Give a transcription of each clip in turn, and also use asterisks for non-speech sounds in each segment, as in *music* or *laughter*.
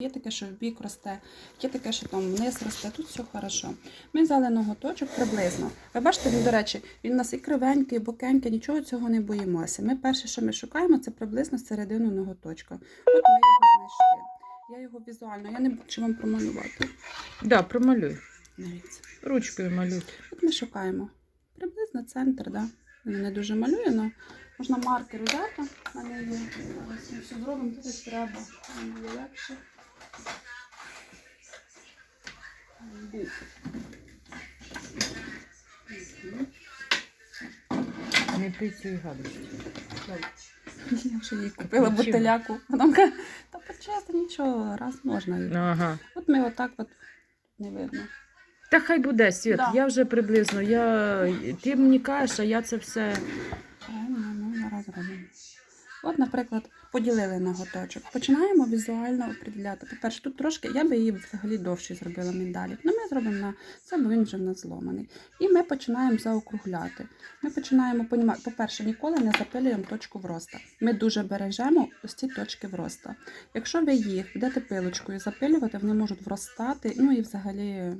Є таке, що в бік росте, є таке, що там вниз росте, тут все хорошо. Ми взяли ноготочок приблизно. Ви бачите, він, до речі, він у нас і кривенький, і бокенький, нічого цього не боїмося. Ми перше, що ми шукаємо, це приблизно середину ноготочка. От ми його знайшли. Я його візуально, я не бачу вам промалювати. Да, промалюй. Дивіться. Ручкою малюй. От ми шукаємо. Приблизно центр, да. Він не дуже малює, але можна маркер взяти. Ми все зробимо, тут треба. Мені легше. Не пий цієї гадості. Я вже їй купила бутиляку. Вона каже, та почесно, нічого, раз можна. Ага. От ми отак от не видно. Та хай буде, Світ, Да. я вже приблизно. Я... Ти мені кажеш, а я це все. Правильно, ну зараз робимо. От, наприклад, поділили на готочок. Починаємо візуально определяти. По-перше, тут трошки, я би її взагалі довше зробила міндалік. Ну, ми зробимо на це, бо він вже в нас зломаний. І ми починаємо заокругляти. Ми починаємо понімати, по-перше, ніколи не запилюємо точку вроста. Ми дуже бережемо ось ці точки вроста. Якщо ви їх будете пилочкою запилювати, вони можуть вростати, ну і взагалі,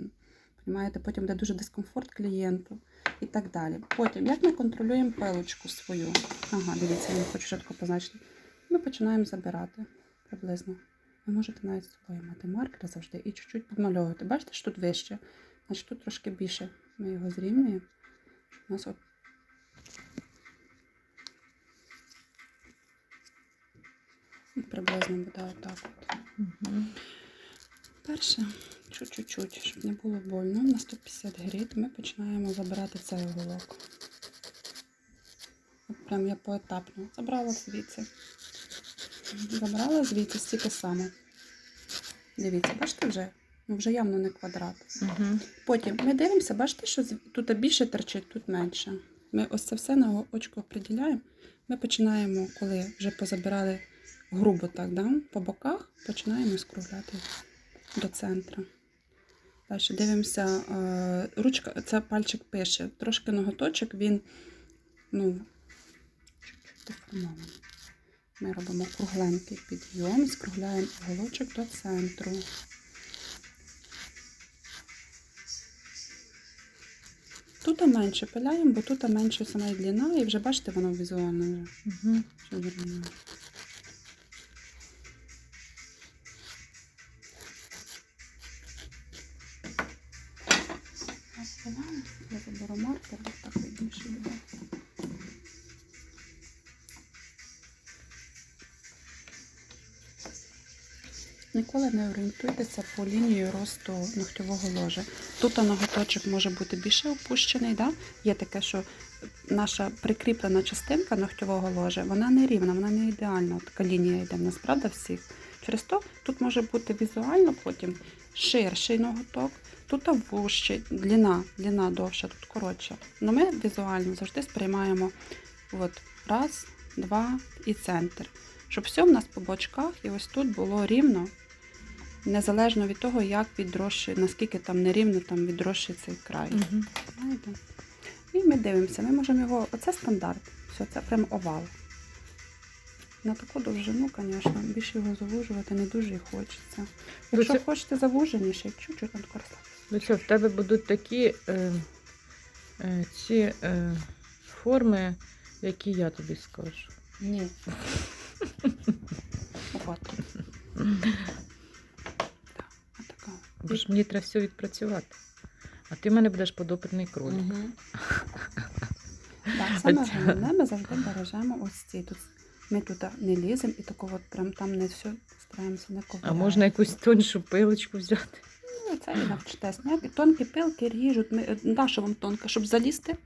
понімаєте, потім буде дуже дискомфорт клієнту і так далі. Потім, як ми контролюємо пилочку свою? Ага, дивіться, я хочу чітко позначити. Ми починаємо забирати приблизно. Ви можете навіть з собою мати маркер завжди і чуть-чуть підмальовувати. Бачите, що тут вище, значить тут трошки більше. Ми його зрівнюємо. У нас от приблизно буде отак. От. Угу. Перше, чуть-чуть, щоб не було больно. На 150 грит ми починаємо забирати цей уголок. От прям я поетапно. Забрала звідси. Забрала звідси стільки саме. Дивіться, бачите вже? Ну вже явно не квадрат. Угу. Потім ми дивимося, бачите, що тут більше торчить, тут менше. Ми ось це все на очко определяємо. Ми починаємо, коли вже позабирали грубо так, да? по боках, починаємо скругляти до центру. Далі дивимося, е, ручка, це пальчик пише. Трошки ноготочок, він ну, деформований. Ми робимо кругленький підйом і скругляємо уголочок до центру. Тут менше пиляємо, бо тут менше сама длина, і вже бачите, воно візуально Угу. Так буде. Ніколи не орієнтуйтеся по лінії росту ногтьового ложа. Тут ноготочок може бути більше опущений. Да? Є таке, що наша прикріплена частинка ногтєвого ложа, вона не рівна, вона не ідеальна. Така лінія йде в нас, правда, всіх. Через то тут може бути візуально потім ширший ноготок, тут вужчий, длина, длина довша, тут коротша. Ну ми візуально завжди сприймаємо от, раз, два і центр. Щоб все в нас по бочках і ось тут було рівно, незалежно від того, як відрощує, наскільки там нерівно там відрощує цей край. Угу. Знаєте? І ми дивимося, ми можемо його. Оце стандарт. Все, це прям овал. На таку довжину, звісно, більше його завужувати не дуже і хочеться. Якщо це- хочете завуженіше, чуть-чуть там користатися. Ну в тебе будуть такі е, е, ці е, форми, які я тобі скажу. Ні. *laughs* От. Бо ж мені треба все відпрацювати. А ти в мене будеш подопитний кролик. Мгм. Так, саме Оця. головне, ми завжди бережемо ось ці. Тут ми тут не ліземо і тако от прям там не все стараємося не А можна якусь тоншу пилочку взяти? Ну, це і навчитесь. Тонкі пилки ріжуть. Ми, е, да, що вам тонка, щоб залізти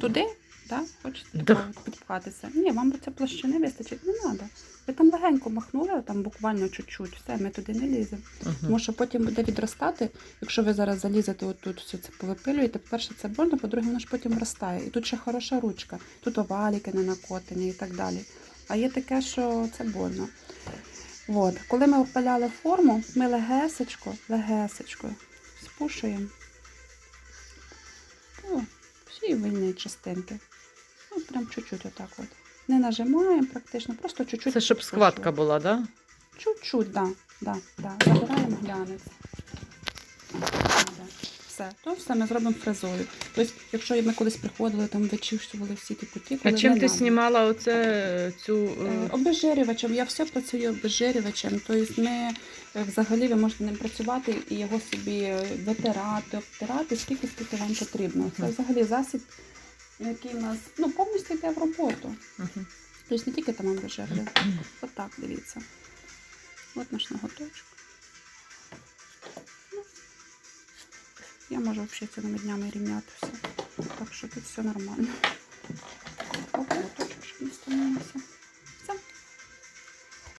туди, да? хочете Да. підпхатися. Ні, вам ця площини вистачить, не треба. Ви там легенько махнули, там буквально чуть-чуть, все, ми туди не ліземо. Угу. Тому що потім буде відростати, якщо ви зараз залізете отут, все це повипилюєте, по-перше, це больно, по-друге, воно ж потім вростає. І тут ще хороша ручка, тут оваліки не накотені і так далі. А є таке, що це больно. От. Коли ми опаляли форму, ми легесечко, легесечко спушуємо ну, всі вільні частинки. Прям чуть-чуть отак от. Не нажимаємо практично, просто чуть-чуть. Це щоб схватка була, так? Да? Чуть-чуть, так. Да. Да, да. Забираємо глянець. Все, то все ми зробимо фрезою. Тобто, якщо ми колись приходили, там вичищували всі ті куті, А чим ти знімала оце цю. Е, е, Обезжирювачем. Я все працюю обезжирювачем. Тобто ми е, взагалі ви можете ним працювати і його собі витирати, обтирати скільки скільки вам потрібно. Це взагалі засіб, який у нас ну, повністю йде в роботу. мгм. Тобто не тільки там обезжирює. Отак, дивіться. От наш ноготочок. Ну, Я можу взагалі цілими днями рівняти все. Так що тут все нормально. Оп, моточок, щоб не становився.